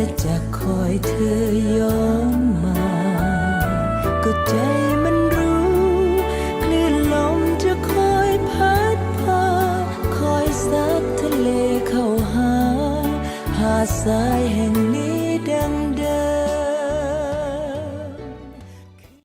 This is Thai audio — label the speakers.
Speaker 1: และจะคอยเธอย้อนมา ก็ใจมันรู้คลื่นลมจะคอยพัดพา คอยซัดทะเลเข้าหา หาดทรายแห่ง